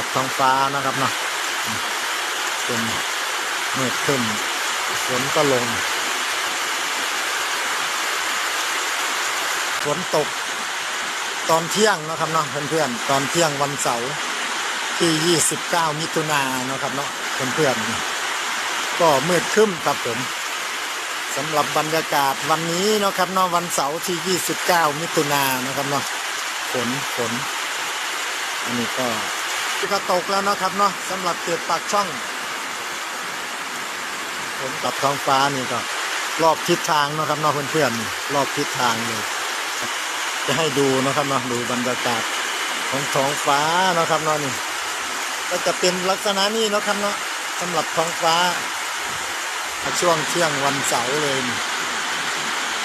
ับท้องฟ้านะครับเนาะเป็นเมฆขึ้นฝนก็ลงฝนตกตอนเที่ยงนะครับเนาะเพื่อนๆตอนเที่ยงวันเสาร์ที่ 29 มิถุนายนนะครับเนาะเพื่อนๆก็มืดครึ้มครับผมสำหรับบรรยากาศวันนี้เนาะครับเนาะวันเสาร์ที่ 29 มิถุนายนนะครับเนาะฝนฝนอันนี้ก็ ก็ตกแล้วเนาะครับเนาะสำหรับเขตปากช่องฝนกับท้องฟ้านี่ก็รอบทิศทางเนาะครับเนาะเพื่อนๆรอบทิศทางเลยจะให้ดูนะครับเนาะดูบรรยากาศของท้องฟ้าเนาะครับเนาะนี่ก็จะเป็นลักษณะนี้เนาะครับเนาะสำหรับท้องฟ้า ช่วงเที่ยงวันเสาร์เลย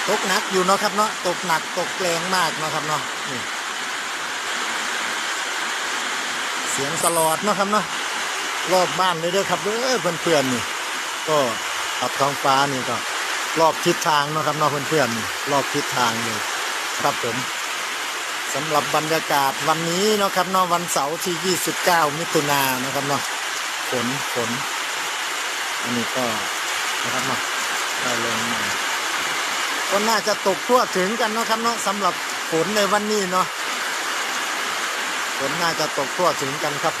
ตกหนักอยู่เนาะครับเนาะตกหนักตกแรงมากเนาะครับเนาะนี่เสียงสลอดเนาะครับเนาะรอบบ้านเลยเด้อครับเด้อเพื่อนๆนี่ ก็ตับท้องฟ้านี่ก็รอบทิศทางเนาะครับเนาะเพื่อนๆนี่รอบทิศทางเลยครับผมสำหรับบรรยากาศวันนี้เนาะครับเนาะวันเสาร์ที่ 29 มิถุนายนนะครับเนาะฝนฝนอันนี้ก็นะครับเนาะได้ลงมาก็น่าจะตกทั่วถึงกันเนาะครับเนาะสำหรับฝนในวันนี้เนาะ ฝนน่าจะตกทั่วถึงกันครับ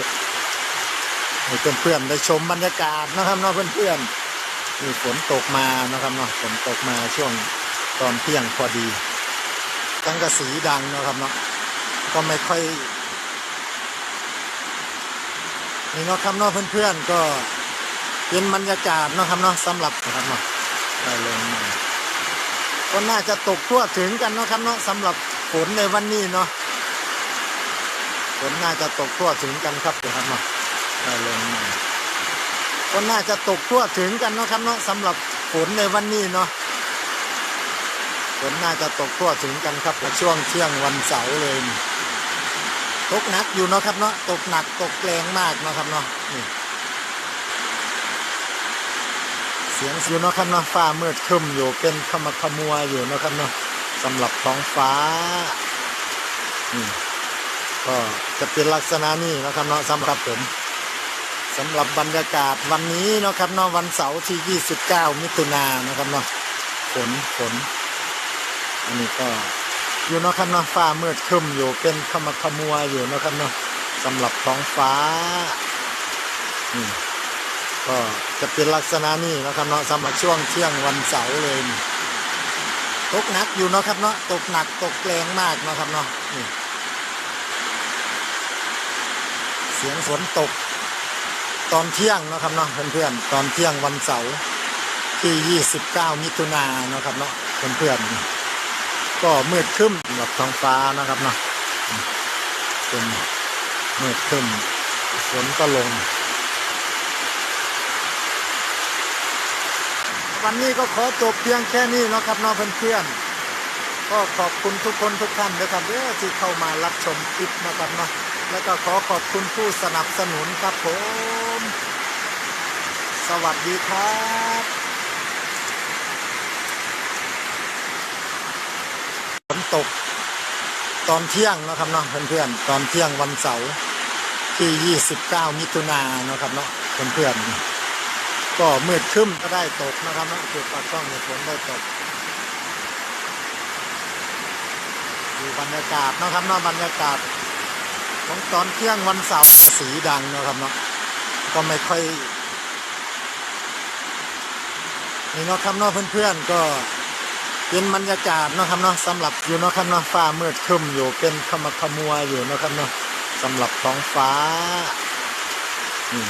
ให้เพื่อนๆได้ชมบรรยากาศนะครับเนาะเพื่อนๆนี่ฝนตกมานะครับเนาะฝนตกมาช่วงตอนเที่ยงพอดีสังกระสีดังเนาะครับเนาะก็ไม่ค่อยนี่เนาะครับเนาะเพื่อนๆก็เป็นบรรยากาศเนาะครับเนาะสำหรับนะครับเนาะได้ลงมาก็น่าจะตกทั่วถึงกันเนาะครับเนาะสำหรับฝนในวันนี้เนาะ ฝนน่าจะตกทั่วถึงกันครับนะครับเนาะได้ลงมาก็น่าจะตกทั่วถึงกันเนาะครับเนาะสำหรับฝนในวันนี้เนาะฝนน่าจะตกทั่วถึงกันครับช่วงเที่ยงวันเสาร์เลยนี่ตกหนักอยู่เนาะครับเนาะตกหนักตกแรงมากเนาะครับเนาะนี่เสียงอยู่เนาะครับเนาะฟ้ามืดครึ้มอยู่เป็นขมักขมัวอยู่เนาะครับเนาะสำหรับท้องฟ้านี่ ก็จะเป็นลักษณะนี้นะครับเนาะสำหรับผมสำหรับบรรยากาศวันนี้เนาะครับเนาะวันเสาร์ที่ 29 มิถุนายนนะครับเนาะฝนฝนอันนี้ก็อยู่เนาะครับเนาะฟ้ามืดครึ้มอยู่เป็นขมักขมัวอยู่เนาะครับเนาะสำหรับท้องฟ้าอืมก็จะเป็นลักษณะนี้นะครับเนาะสำหรับช่วงเที่ยงวันเสาร์เลยตกหนักอยู่เนาะครับเนาะตกหนักตกแรงมากเนาะครับเนาะนี่ เสียงฝนตก ตอนเที่ยงนะครับเนาะเพื่อนๆตอนเที่ยงวันเสาร์ที่ 29 มิถุนายนเนาะครับเนาะเพื่อนๆก็มืดคึ้มสำหรับท้องฟ้านะครับเนาะเป็นมืดคึ้มฝนก็ลง วันนี้ก็ขอจบเพียงแค่นี้นะครับเน้องเพื่อนๆก็ขอบคุณทุกคนทุกท่านนะครับเด้อที่เข้ามารับชมคลิปนะครับเนาะ แล้วก็ขอขอบคุณผู้สนับสนุนครับผม สวัสดีครับฝนตกตอนเที่ยงนะครับเนาะเพื่อนๆตอนเที่ยงวันเสาร์ที่ 29 มิถุนายนนะครับเนาะเพื่อนๆก็มืดครึ้มก็ได้ตกนะครับเนาะจุดปากช่องเนี่ยฝนได้ตกดูบรรยากาศนะครับเนาะบรรยากาศ ของตอนเที่ยงวันเสาร์สีดังนะครับเนาะก็ไม่ค่อยนี่เนาะครับเนาะเพื่อนๆก็เป็นบรรยากาศเนาะครับเนาะสำหรับอยู่เนาะครับเนาะฟ้ามืดครึ้มอยู่เป็นขมขมัวอยู่เนาะครับเนาะสำหรับท้องฟ้าอืม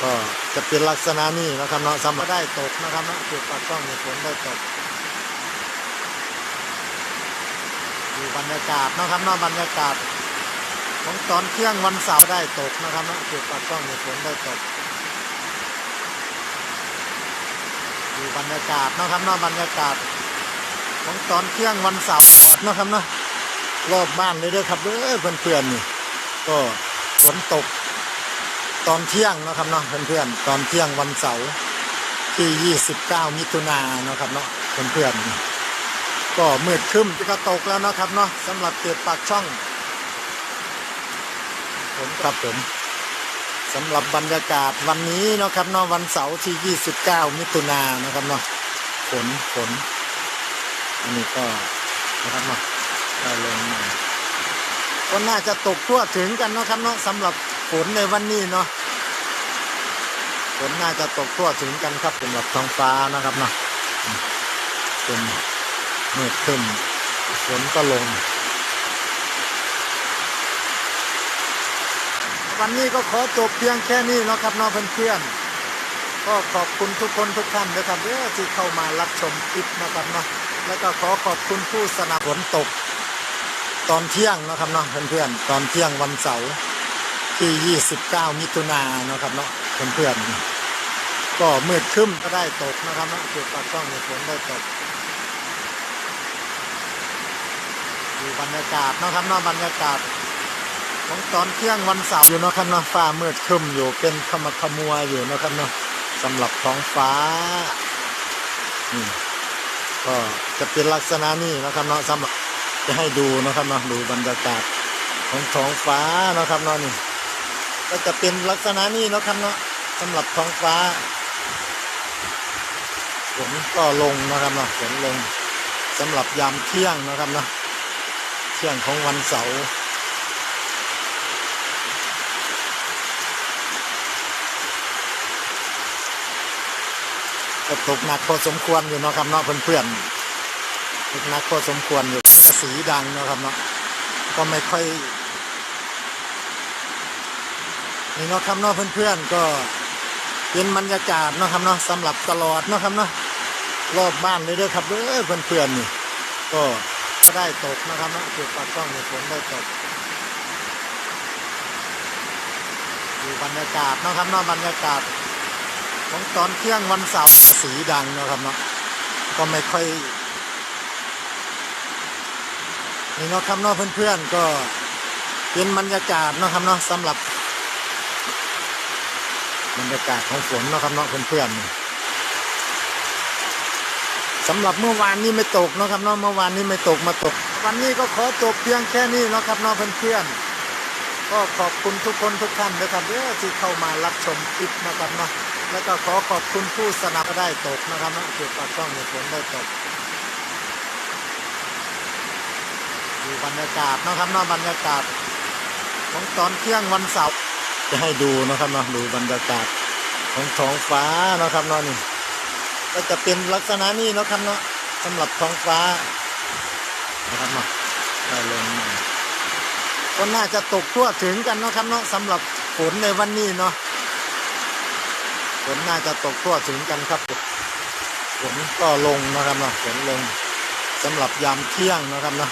ก็จะเป็นลักษณะนี้นะครับเนาะสำหรับได้ตกนะครับเนาะจุดปากช่องเนี่ยฝนได้ตกดูบรรยากาศเนาะครับเนาะบรรยากาศ ของตอนเที่ยงวันเสาร์ได้ตกนะครับเนาะจุดปากช่องเนี่ยฝนได้ตกดูบรรยากาศนะครับเนาะบรรยากาศ ของตอนเที่ยงวันเสาร์นะครับเนาะรอบบ้านเลยเด้อครับเด้อเพื่อนๆนี่ก็ฝนตก ตอนเที่ยงนะครับเนาะเพื่อนๆตอนเที่ยงวันเสาร์ที่ 29 มิถุนายนนะครับเนาะเพื่อนๆก็มืดครึ้มก็ตกแล้วนะครับเนาะสำหรับเขตปากช่อง ผมครับผมสำหรับบรรยากาศวันนี้เนาะครับเนาะวันเสาร์ที่ 29 มิถุนายนนะครับเนาะฝนฝนอันนี้ก็นะครับเนาะได้ลงมาก็น่าจะตกทั่วถึงกันเนาะครับเนาะสำหรับฝนในวันนี้เนาะฝนน่าจะตกทั่วถึงกันครับสำหรับท้องฟ้านะครับเนาะเป็นเมืดขึ้นฝนก็ลง วันนี้ก็ขอจบเพียงแค่นี้นะครับน้องเพื่อนๆก็ขอบคุณทุกคนทุกท่านนะครับที่เข้ามารับชมคลิปนะครับเนาะแล้วก็ขอขอบคุณผู้สนับสนุนตก ตอนเที่ยงนะครับเนาะเพื่อนๆตอนเที่ยงวันเสาร์ที่ 29 มิถุนายนนาะครับเนาะเพื่อนๆก็มืดคึ้มก็ได้ตกนะครับเนาะเกี่ยวกับกล้องฝนได้ตกดูบรรยากาศนะครับเนาะบรรยากาศ ของตอนเที่ยงวันเสาร์อยู่นะครับเนาะฟ้ามืดครึ้มอยู่เป็นขมักขมัวอยู่นะครับเนาะสำหรับท้องฟ้านี่ก็จะเป็นลักษณะนี้นะครับเนาะสำหรับจะให้ดูนะครับเนาะดูบรรยากาศของท้องฟ้านะครับเนาะนี่ก็จะเป็นลักษณะนี้นะครับเนาะสำหรับท้องฟ้าฝนก็ลงนะครับเนาะฝนลงสำหรับยามเที่ยงนะครับเนาะเที่ยงของวันเสาร์ ก็ตกหนักพอสมควรอยู่เนาะครับเนาะเพื่อนๆตกหนักพอสมควรอยู่กระสีดังเนาะครับเนาะก็ไม่ค่อยนี่เนาะครับเนาะเพื่อนๆก็เป็นบรรยากาศเนาะครับเนาะสำหรับตลอดเนาะครับเนาะรอบบ้านเลยเด้อครับเด้อเพื่อนๆนี่ก็ก็ได้ตกนะครับเนาะเกี่ยวกับกล้องในฝนได้ตกดูบรรยากาศเนาะครับเนาะบรรยากาศ ของตอนเที่ยงวันเสาร์สีดังเนาะครับเนาะก็ไม่ค่อยนี่เนาะครับเนาะเพื่อนๆก็เป็นบรรยากาศเนาะครับเนาะสำหรับบรรยากาศของฝนเนาะครับเนาะเพื่อนๆสำหรับเมื่อวานนี้ไม่ตกเนาะครับเนาะเมื่อวานนี้ไม่ตกมาตก วันนี้ก็ขอจบเพียงแค่นี้เนาะครับเนาะเพื่อนๆ ก็ขอบคุณทุกคนทุกท่านนะครับเด้อที่เข้ามารับชมคลิปนะครับเนาะแล้วก็ขอขอบคุณผู้สนับได้ตกนะครับนะเกี่ยวกับกล้องในฝนได้ตกดูบรรยากาศนะครับเนาะบรรยากาศ ของตอนเที่ยงวันเสาร์จะให้ดูนะครับเนาะดูบรรยากาศของท้องฟ้านะครับเนาะนี่ก็จะเป็นลักษณะนี้นะครับเนาะสำหรับท้องฟ้านะครับเนาะได้ลงมา ก็น่าจะตกทั่วถึงกันนะครับเนาะสำหรับฝนในวันนี้เนาะฝนน่าจะตกทั่วถึงกันครับฝนก็ลงนะครับเนาะฝนลงสำหรับยามเที่ยงนะครับเนาะ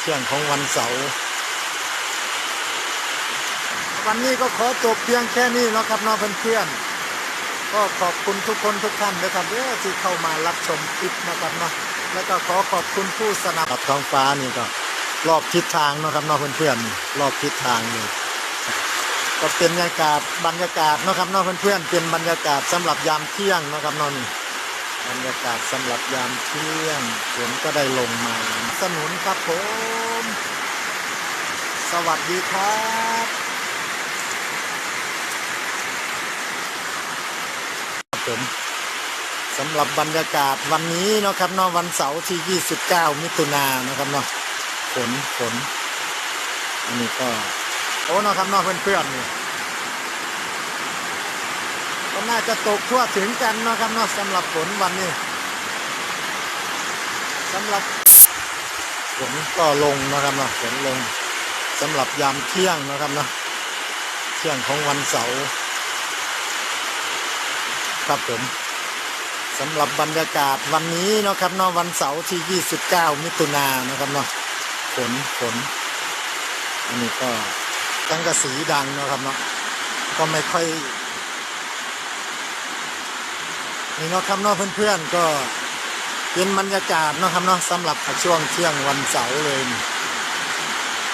เที่ยงของวันเสาร์วันนี้ก็ขอจบเพียงแค่นี้นะครับเน้องเพื่อนๆก็ขอบคุณทุกคนทุกท่านนะครับเที่เข้ามารับชมคลิปนะครับเนาะแล้วก็ขอขอบคุณผู้สนับสนุนท้องฟ้านี่ก็ รอบทิศทางนะครับเน้องเพื่อนๆรอบทิศทางเลยก็เป็นบรรยากาศบรรยากาศนะครับเนาะเพื่อนๆเป็นบรรยากาศสำหรับยามเที่ยงนะครับนาะนี่บรรยากาศสำหรับยามเที่ยงฝนก็ได้ลงมาสนุนครับผม สวัสดีครับผมสำหรับบรรยากาศวันนี้นะครับนาะวันเสาร์ที่ 29 มิถุนายนนะครับเนาะ ฝนฝนอันนี้ก็โอ้เนาะครับเนาะเพื่อนๆนี่ก็น่าจะตกทั่วถึงกันนะครับเนาะสำหรับฝนวันนี้สำหรับฝนก็ลงนะครับเนาะฝนลงสำหรับยามเที่ยงนะครับเนาะเที่ยงของวันเสาร์ครับผมสำหรับบรรยากาศวันนี้เนาะครับเนาะวันเสาร์ที่ 29 มิถุนายนนะครับเนาะ ฝนฝนอันนี้ก็ตั้งกระสีดังเนาะครับเนาะก็ไม่ค่อยนี่เนาะครับเนาะเพื่อนๆก็เป็นบรรยากาศเนาะครับเนาะสำหรับช่วงเที่ยงวันเสาร์เลยนี่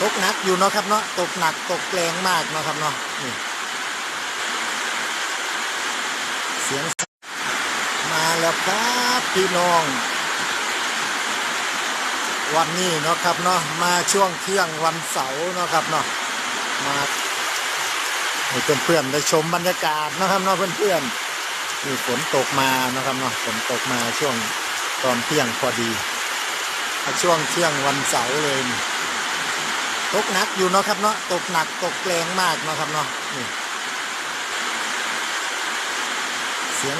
ตกหนักอยู่เนาะครับเนาะตกหนักตกแรงมากเนาะครับเนาะนี่เสียงมาแล้วครับพี่น้อง วันนี้เนาะครับเนาะมาช่วงเที่ยงวันเสาร์เนาะครับเนาะมาให้เพื่อนๆได้ชมบรรยากาศนะครับเนาะเพื่อนๆนี่ฝนตกมานะครับเนาะฝนตกมาช่วงตอนเที่ยงพอดีช่วงเที่ยงวันเสาร์เลยตกหนักอยู่เนาะครับเนาะตกหนักตกแรงมากเนาะครับเนาะนี่เสียง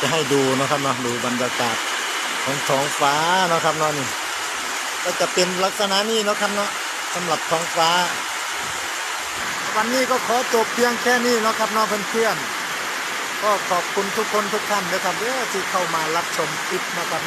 จะให้ดูเนาะครับเนาะดูบรรยากาศของท้องฟ้าเนาะครับเนาะนี่ ก็จะเป็นลักษณะนี้เนาะครับเนาะสำหรับท้องฟ้า วันนี้ก็ขอจบเพียงแค่นี้เนาะครับเน้องเพื่อนๆก็ขอบคุณทุกคนทุกท่านนะครับเด้อที่เข้ามารับชมคลิปนะครับ